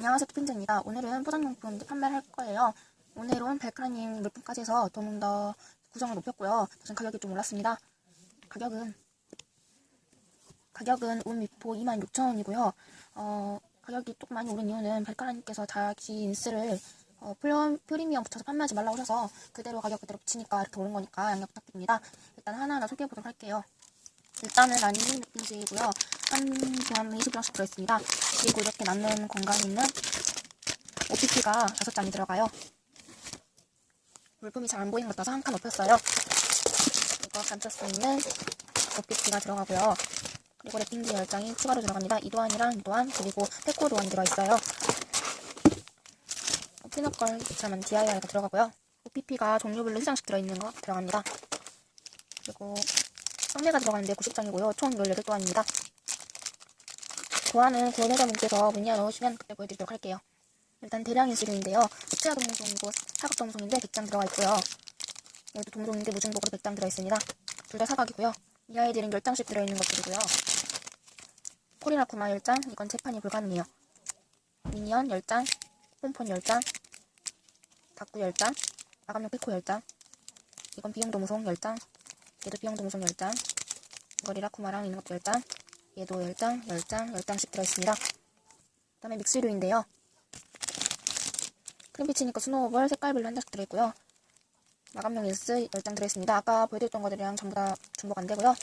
안녕하세요 투핀즈입니다. 오늘은 포장용품 판매를 할 거예요. 오늘은 벨크라님 물품까지 해서 좀 더 구성을 높였고요. 대신 가격이 좀 올랐습니다. 가격은 가격은 운 미포 26,000원이고요. 어, 가격이 조금 많이 오른 이유는 벨크라님께서 다시 인스를 어, 프리미엄, 붙여서 판매하지 말라고 하셔서 그대로 가격 그대로 붙이니까 이렇게 오른 거니까 양해 부탁드립니다. 일단 하나하나 소개해 보도록 할게요. 일단은 라니 느낌지이고요. 한 교환 20장씩 들어있습니다. 그리고 이렇게 남는 공간이 있는 OPP가 5장이 들어가요. 물품이 잘 안 보이는 것 같아서 한칸 높였어요. 이거 감출 수 있는 OPP가 들어가고요. 그리고 랩핑지 10장이 추가로 들어갑니다. 이도안이랑 이도안 그리고 테코 도안이 들어있어요. 피넛걸 잠은 DIY가 들어가고요. OPP가 종류별로 1장씩 들어있는 거 들어갑니다. 그리고 썸네가 들어가는데 90장이고요. 총 18도안입니다. 도안은 구매자분께서 문의하 넣으시면 그때 보여드리도록 할게요. 일단 대량 인수류인데요. 수채화 동송이고 사각 동송인데 100장 들어가 있고요. 얘도 동송인데 무중복으로 100장 들어있습니다. 둘 다 사각이고요. 이 아이들은 10장씩 들어있는 것들이고요. 코리나 쿠마 10장, 이건 재판이 불가능해요. 미니언 10장, 폼폰 10장, 다쿠 10장, 마감용 페코 10장, 이건 비용 도무송 10장, 얘도 비용 도무송 10장, 이거 리라 쿠마랑 있는 것도 10장, 얘도 10장, 10장, 10장씩 들어있습니다. 그 다음에 믹스류인데요. 크림피치니까 스노우볼 색깔별로 한 장씩 들어있고요. 마감용 인스 10장 들어있습니다. 아까 보여드렸던 것들이랑 전부 다 중복 안 되고요.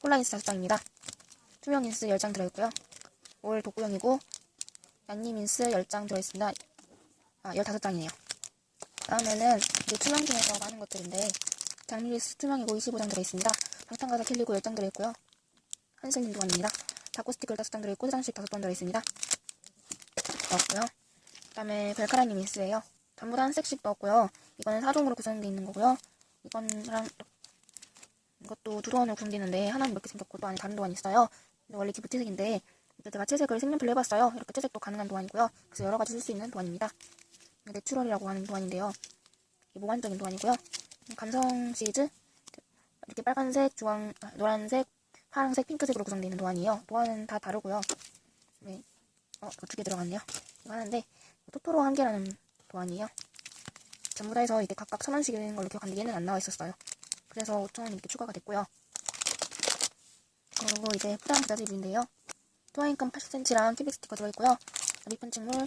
콜라 인스 5장입니다. 투명 인스 10장 들어있고요. 올 독구용이고 얀님 인스 10장 들어있습니다. 아, 15장이네요. 다음에는 이제 투명 중에서 많은 것들인데 장미리스 투명이고 25장 들어있습니다. 방탄가사 킬리고 10장 들어있고요. 한슬님 도안입니다. 다코 스티커 5장 들어있고 화장식 5번 들어있습니다. 넣었고요. 그 다음에 벨카라님 인스예요. 전부 다 한 색씩 넣었고요. 이거는 4종으로 구성되어 있는 거고요. 이건랑 이것도 두 도안으로 구성되는데 하나는 이렇게 생겼고 또 안에 다른 도안이 있어요. 근데 원래 기부채색인데 이제 제가 채색을 색연필로 해봤어요. 이렇게 채색도 가능한 도안이고요. 그래서 여러 가지 쓸 수 있는 도안입니다. 내추럴이라고 하는 도안인데요. 이 모관적인 도안이고요. 감성 시리즈 이렇게 빨간색, 주황, 아, 노란색, 파란색, 핑크색으로 구성되어 있는 도안이에요. 도안은 다 다르고요. 네, 어, 두개 들어갔네요. 이거 하나인데 토토로 한 개라는 도안이에요. 전부 다 해서 이게 각각 천 원씩인 걸로 기억하는데 얘는 안 나와 있었어요. 그래서 5천 원 이렇게 추가가 됐고요. 그리고 이제 프랑 부자집인데요. 토아인감 80cm랑 큐빅 스티커 들어있고요. 리펀 층물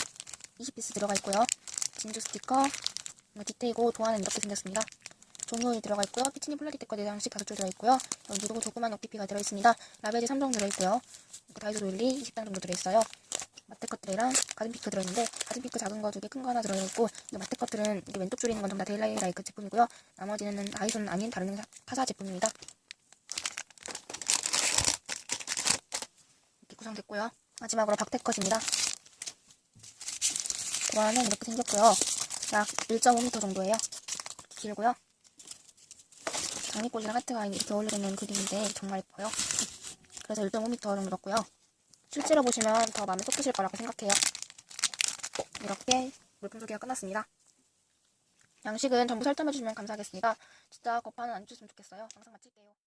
20피스 들어가 있고요. 진주 스티커, 이거 디테이고 도안은 이렇게 생겼습니다. 종이오일 들어가 있고요. 피치니 플라티 테커 4장씩 5줄 들어있고요. 여기도 조그만 OPP가 들어있습니다. 라베지 3종 들어있고요. 그리고 다이소 롤리 20장 정도 들어있어요. 마테 것들이랑 가든 피크 들어있는데 가든 피크 작은 거 두 개 큰 거 하나 들어있고 마테 것들은 이게 왼쪽 줄에 있는 건 전부 다 데일라이라이크 제품이고요. 나머지는 아이손 아닌 다른 타사 제품입니다. 이렇게 구성됐고요. 마지막으로 박테컷입니다. 도안은 이렇게 생겼고요. 약 1.5m 정도예요. 길고요. 장미꽃이랑 하트가 이렇게 어울리는 그림인데 정말 예뻐요. 그래서 1.5m 정도 넣었고요. 실제로 보시면 더 마음에 쏙 드실 거라고 생각해요. 이렇게 물품 소개가 끝났습니다. 양식은 전부 설정해주시면 감사하겠습니다. 진짜 거파는 안 주셨으면 좋겠어요. 영상 마칠게요.